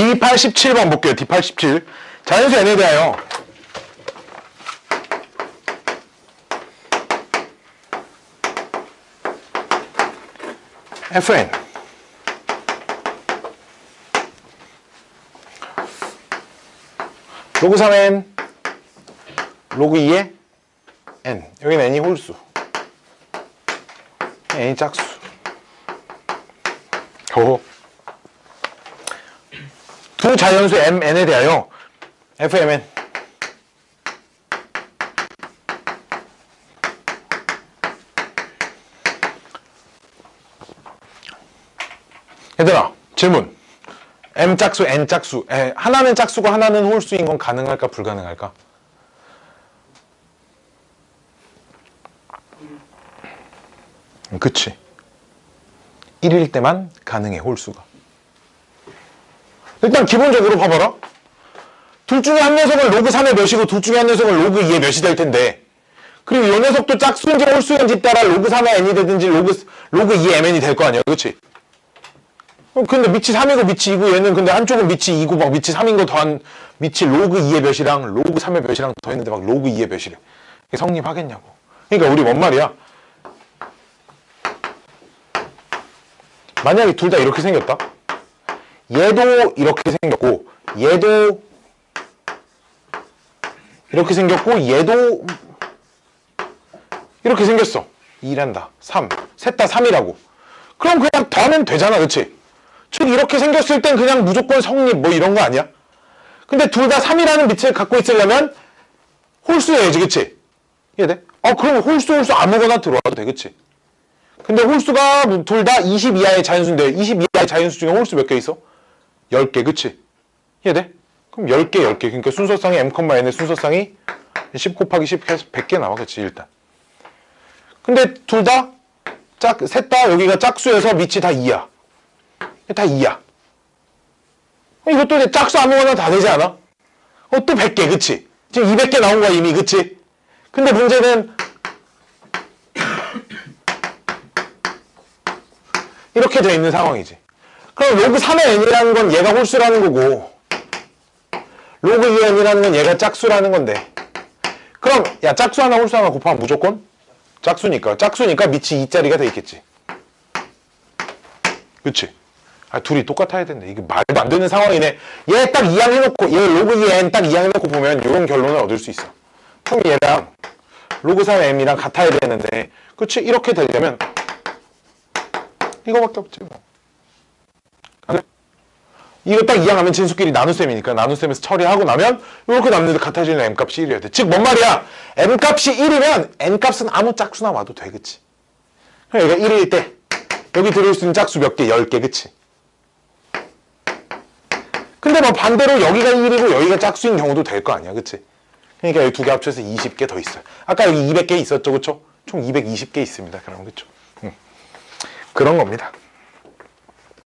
D87번 볼게요. D87. 자연수 n에 대하여 fn 로그 3n 로그 2의 n 여기는 n이 홀수 n이 짝수 호. 두 자연수 m, n에 대하여 fmn 얘들아 질문. M 짝수 n 짝수. 에, 하나는 짝수고 하나는 홀수인 건 가능할까 불가능할까? 음, 그치. 1일 때만 가능해 홀수가 일단 기본적으로 봐봐라. 둘 중에 한 녀석은 로그 3의 몇이고 둘 중에 한 녀석은 로그 2의 몇이 될 텐데. 그리고 이 녀석도 짝수인지 홀수인지 따라 로그 3의 n이 되든지 로그, 로그 2의 mn이 될 거 아니야 그치? 어, 근데 밑이 3이고 밑이 2고 얘는 근데 한쪽은 밑이 2고 막 밑이 3인 거 더한 밑이 로그 2의 몇이랑 로그 3의 몇이랑 더했는데 막 로그 2의 몇이래. 이게 성립하겠냐고. 그러니까 우리 뭔 말이야. 만약에 둘 다 이렇게 생겼다 얘도 이렇게 생겼고 얘도 이렇게 생겼고 얘도 이렇게 생겼어. 2란다. 3 셋 다 3이라고. 그럼 그냥 더하면 되잖아 그치? 즉 이렇게 생겼을 땐 그냥 무조건 성립 뭐 이런 거 아니야? 근데 둘 다 3이라는 빛을 갖고 있으려면 홀수여야지 그치? 이해돼? 어 그럼 홀수 홀수 아무거나 들어와도 돼 그치? 근데 홀수가 둘 다 20 이하의 자연수인데 20 이하의 자연수 중에 홀수 몇 개 있어? 10개 그치? 이해돼? 그럼 10개 10개 그러니까 순서상이 m, n의 순서상이 10 곱하기 10 해서 100개 나와 그치 일단 근데 둘 다 짝, 셋 다 여기가 짝수여서 밑이 다 2야 다 2야 이것도 이제 짝수 아무거나 다 되지 않아? 어, 또 100개 그치? 지금 200개 나온 거야 이미 그치? 근데 문제는 이렇게 돼 있는 상황이지. 그럼 로그 3의 n이라는 건 얘가 홀수라는 거고 로그 2의 n이라는 건 얘가 짝수라는 건데 그럼 야 짝수 하나 홀수 하나 곱하면 무조건 짝수니까 짝수니까 밑이 2짜리가 돼 있겠지. 그치? 아 둘이 똑같아야 된대. 이게 말도 안 되는 상황이네. 얘 딱 이항 해놓고 얘 로그 2의 n 딱 이항 해놓고 보면 이런 결론을 얻을 수 있어. 그럼 얘랑 로그 3의 m이랑 같아야 되는데 그치? 이렇게 되려면 이거밖에 없지 뭐. 이거 딱 이항하면 진수끼리 나눗셈이니까 나눗셈에서 처리하고 나면 이렇게 남는데 같아지는 m값이 1이어야 돼. 즉 뭔 말이야? m값이 1이면 n값은 아무 짝수나 와도 돼. 그치? 얘가 1일 때 여기 들어올 수 있는 짝수 몇 개? 10개. 그치? 근데 뭐 반대로 여기가 1이고 여기가 짝수인 경우도 될 거 아니야. 그치? 그러니까 여기 두 개 합쳐서 20개 더 있어요. 아까 여기 200개 있었죠. 그쵸? 총 220개 있습니다. 그럼 그쵸? 음. 그런 겁니다.